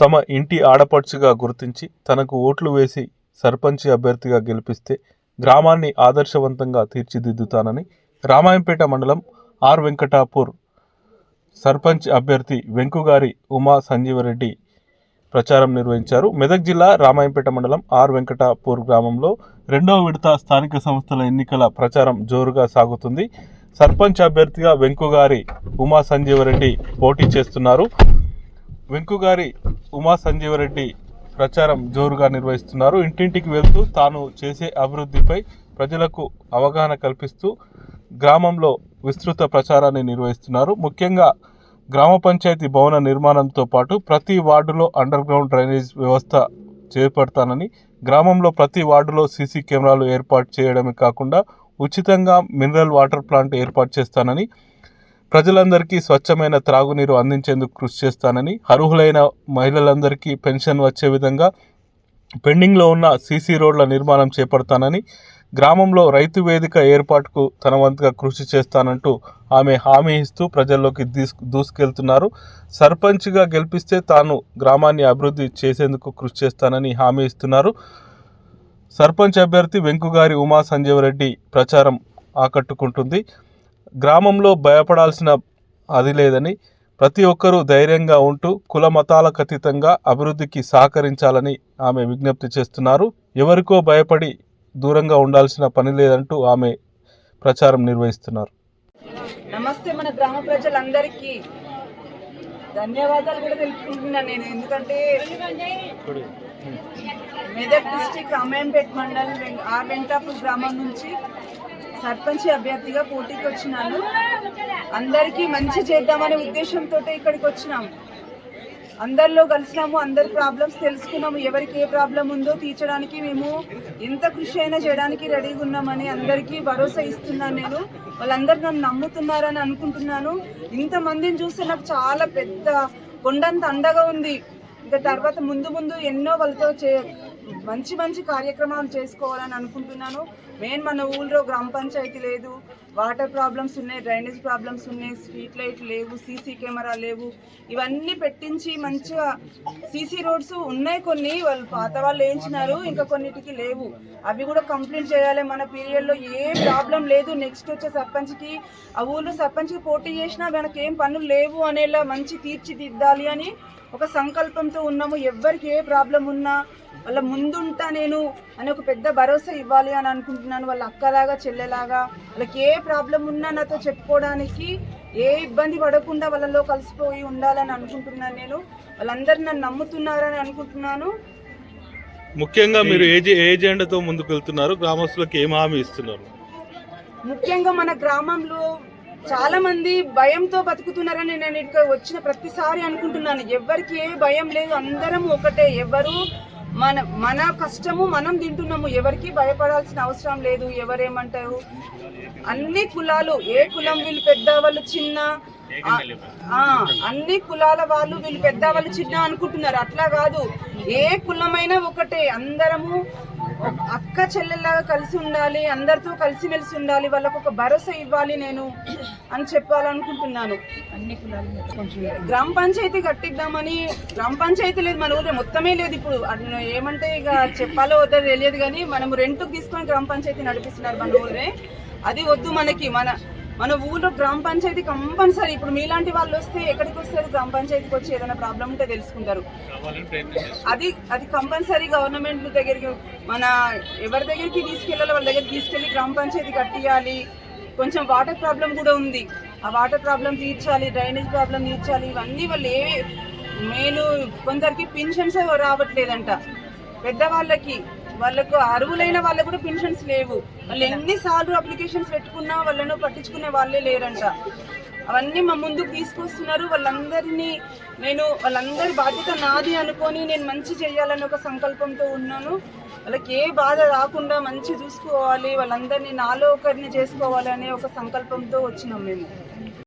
తమ ఇంటి ఆడపడుచుగా గుర్తించి తనకు ఓట్లు వేసి సర్పంచ్ అభ్యర్థిగా గెలిపిస్తే గ్రామాన్ని ఆదర్శవంతంగా తీర్చిదిద్దుతానని రామాయంపేట మండలం ఆర్ వెంకటాపూర్ సర్పంచ్ అభ్యర్థి వెంకుగారి ఉమా సంజీవరెడ్డి ప్రచారం నిర్వహించారు. మెదక్ జిల్లా రామాయంపేట మండలం ఆర్ వెంకటాపూర్ గ్రామంలో రెండవ విడత స్థానిక సంస్థల ఎన్నికల ప్రచారం జోరుగా సాగుతుంది. సర్పంచ్ అభ్యర్థిగా వెంకుగారి ఉమా సంజీవరెడ్డి పోటీ చేస్తున్నారు. వెంకుగారి ఉమా సంజీవరెడ్డి ప్రచారం జోరుగా నిర్వహిస్తున్నారు. ఇంటింటికి వెళ్తూ తాను చేసే అభివృద్ధిపై ప్రజలకు అవగాహన కల్పిస్తూ గ్రామంలో విస్తృత ప్రచారాన్ని నిర్వహిస్తున్నారు. ముఖ్యంగా గ్రామ పంచాయతీ భవన నిర్మాణంతో పాటు ప్రతి వార్డులో అండర్ గ్రౌండ్ డ్రైనేజ్ వ్యవస్థ చేపడతానని గ్రామంలో ప్రతి వార్డులో సీసీ కెమెరాలు ఏర్పాటు చేయడమే కాకుండా ఉచితంగా మినరల్ వాటర్ ప్లాంట్ ఏర్పాటు చేస్తానని ప్రజలందరికీ స్వచ్ఛమైన త్రాగునీరు అందించేందుకు కృషి చేస్తానని అర్హులైన మహిళలందరికీ పెన్షన్ వచ్చే విధంగా పెండింగ్లో ఉన్న సీసీ రోడ్ల నిర్మాణం చేపడతానని గ్రామంలో రైతు వేదిక ఏర్పాటుకు తన వంతుగా కృషి చేస్తానంటూ ఆమె హామీ ఇస్తూ ప్రజల్లోకి తీసుకు దూసుకెళ్తున్నారు. సర్పంచ్గా గెలిపిస్తే తాను గ్రామాన్ని అభివృద్ధి చేసేందుకు కృషి చేస్తానని హామీ ఇస్తున్నారు. సర్పంచ్ అభ్యర్థి వెంకుగారి ఉమా సంజీవరెడ్డి ప్రచారం ఆకట్టుకుంటుంది. గ్రామంలో భయపడాల్సిన అది లేదని ప్రతి ఒక్కరూ ధైర్యంగా ఉంటూ కుల మతాలకు అతీతంగా అభివృద్ధికి సహకరించాలని ఆమె విజ్ఞప్తి చేస్తున్నారు. ఎవరికో భయపడి దూరంగా ఉండాల్సిన పని లేదంటూ ఆమె ప్రచారం నిర్వహిస్తున్నారు. నమస్తే మన గ్రామ ప్రజలందరికీ. ధన్యవాదాలు కూడా తెలుపుకుంటున్నాను నేను. ఎందుకంటే మెదక్ డిస్టిక్ రామాయంపేట్ మండలం వెం- ఆర్ వెంకటాపూర్ గ్రామం నుంచి సర్పంచ్ అభ్యర్థిగా పోటీకి వచ్చినాను. అందరికీ మంచి చేద్దామనే ఉద్దేశంతో ఇక్కడికి వచ్చినాము అందరిలో కలిసినాము అందరి ప్రాబ్లమ్స్ తెలుసుకున్నాము. ఎవరికి ఏ ప్రాబ్లం ఉందో తీర్చడానికి మేము ఎంత కృషి అయినా చేయడానికి రెడీగా ఉన్నామని అందరికీ భరోసా ఇస్తున్నాను నేను. వాళ్ళందరూ నన్ను నమ్ముతున్నారని అనుకుంటున్నాను. ఇంతమందిని చూస్తే నాకు చాలా పెద్ద కొండంత అండగా ఉంది. ఇంకా తర్వాత ముందు ముందు ఎన్నో వాళ్ళతో చే మంచి మంచి కార్యక్రమాలు చేసుకోవాలని అనుకుంటున్నాను. మెయిన్ మన ఊళ్ళో గ్రామ పంచాయతీ లేదు. వాటర్ ప్రాబ్లమ్స్ ఉన్నాయి డ్రైనేజ్ ప్రాబ్లమ్స్ ఉన్నాయి స్ట్రీట్ లైట్ లేవు సీసీ కెమెరా లేవు. ఇవన్నీ పెట్టించి మంచిగా సీసీ రోడ్స్ ఉన్నాయి కొన్ని వాళ్ళు పాత వాళ్ళు వేయించినారు ఇంకా కొన్నిటికి లేవు. అవి కూడా కంప్లీట్ చేయాలి. మన పీరియడ్లో ఏ ప్రాబ్లం లేదు. నెక్స్ట్ వచ్చే సర్పంచ్కి ఆ ఊళ్ళో సర్పంచ్కి పోటీ చేసినా మనకి ఏం పనులు లేవు అనేలా మంచి తీర్చిదిద్దాలి అని ఒక సంకల్పంతో ఉన్నాము. ఎవ్వరికి ఏ ప్రాబ్లం ఉన్నా వాళ్ళ ముందుంటా నేను అని ఒక పెద్ద భరోసా ఇవ్వాలి అని అనుకుంటున్నాను. వాళ్ళ అక్కలాగా చెల్లెలాగా వాళ్ళకి ఏ ప్రాబ్లం ఉన్నా నాతో చెప్పుకోవడానికి ఏ ఇబ్బంది పడకుండా వాళ్ళలో కలిసిపోయి ఉండాలని అనుకుంటున్నాను నేను. వాళ్ళందరూ నన్ను నమ్ముతున్నారని అనుకుంటున్నాను. ముఖ్యంగా మీరు ఏ జె- ఏ ఎజెండాతో ముందుకు వెళ్తున్నారు గ్రామస్తులకు ఏం హామీ ఇస్తున్నారు? ముఖ్యంగా మన గ్రామంలో చాలా మంది భయంతో బతుకుతున్నారని నేను ఇక్కడ వచ్చిన ప్రతిసారి అనుకుంటున్నాను. ఎవరికి ఏ భయం లేదు. అందరం ఒకటే. ఎవరు మన మన కష్టము మనం తింటున్నాము. ఎవరికి భయపడాల్సిన అవసరం లేదు. ఎవరేమంటారు? అన్ని కులాలు ఏ కులం వీళ్ళు పెద్ద వాళ్ళు చిన్న అన్ని కులాల వాళ్ళు వీళ్ళు పెద్ద వాళ్ళు చిన్న అనుకుంటున్నారు. అట్లా కాదు. ఏ కులమైనా ఒకటే. అందరము అక్క చెల్లెల్లాగా కలిసి ఉండాలి అందరితో కలిసిమెలిసి ఉండాలి వాళ్ళకు ఒక భరోసా ఇవ్వాలి నేను అని చెప్పాలనుకుంటున్నాను. గ్రామ పంచాయతీ కట్టిద్దామని గ్రామ పంచాయతీ లేదు మన ఊళ్ళో మొత్తమే లేదు ఇప్పుడు. ఏమంటే ఇక చెప్పాలో వద్దో తెలియదు కానీ మనం రెంట్కి తీసుకొని గ్రామ పంచాయతీ నడిపిస్తున్నారు మన ఊరే. అది వద్దు మనకి మన మన ఊళ్ళో గ్రామ పంచాయతీ కంపల్సరీ. ఇప్పుడు మీలాంటి వాళ్ళు వస్తే ఎక్కడికి వస్తారు? గ్రామ పంచాయతీకి వచ్చి ఏదైనా ప్రాబ్లం ఉంటే తెలుసుకుంటారు. అది అది కంపల్సరీ గవర్నమెంట్ దగ్గరికి మన ఎవరి దగ్గరికి తీసుకెళ్ళాలి వాళ్ళ దగ్గరికి తీసుకెళ్ళి గ్రామ పంచాయతీ కట్టియాలి. కొంచెం వాటర్ ప్రాబ్లం కూడా ఉంది. ఆ వాటర్ ప్రాబ్లం తీర్చాలి డ్రైనేజ్ ప్రాబ్లం తీర్చాలి. ఇవన్నీ వాళ్ళు ఏ మెయిన్ కొందరికి పెన్షన్స్ రావట్లేదంట. పెద్దవాళ్ళకి వాళ్ళకు అరువులైన వాళ్ళకు కూడా పెన్షన్స్ లేవు. వాళ్ళు ఎన్నిసార్లు అప్లికేషన్స్ పెట్టుకున్నా వాళ్ళను పట్టించుకునే వాళ్ళే లేరంట. అవన్నీ మా ముందుకు తీసుకొస్తున్నారు. వాళ్ళందరినీ నేను వాళ్ళందరి బాధ్యత నాది అనుకొని నేను మంచి చేయాలని ఒక సంకల్పంతో ఉన్నాను. వాళ్ళకి ఏ బాధ రాకుండా మంచి చూసుకోవాలి. వాళ్ళందరినీ నాలో ఒకరిని చేసుకోవాలి అనే ఒక సంకల్పంతో వచ్చినాం మేము.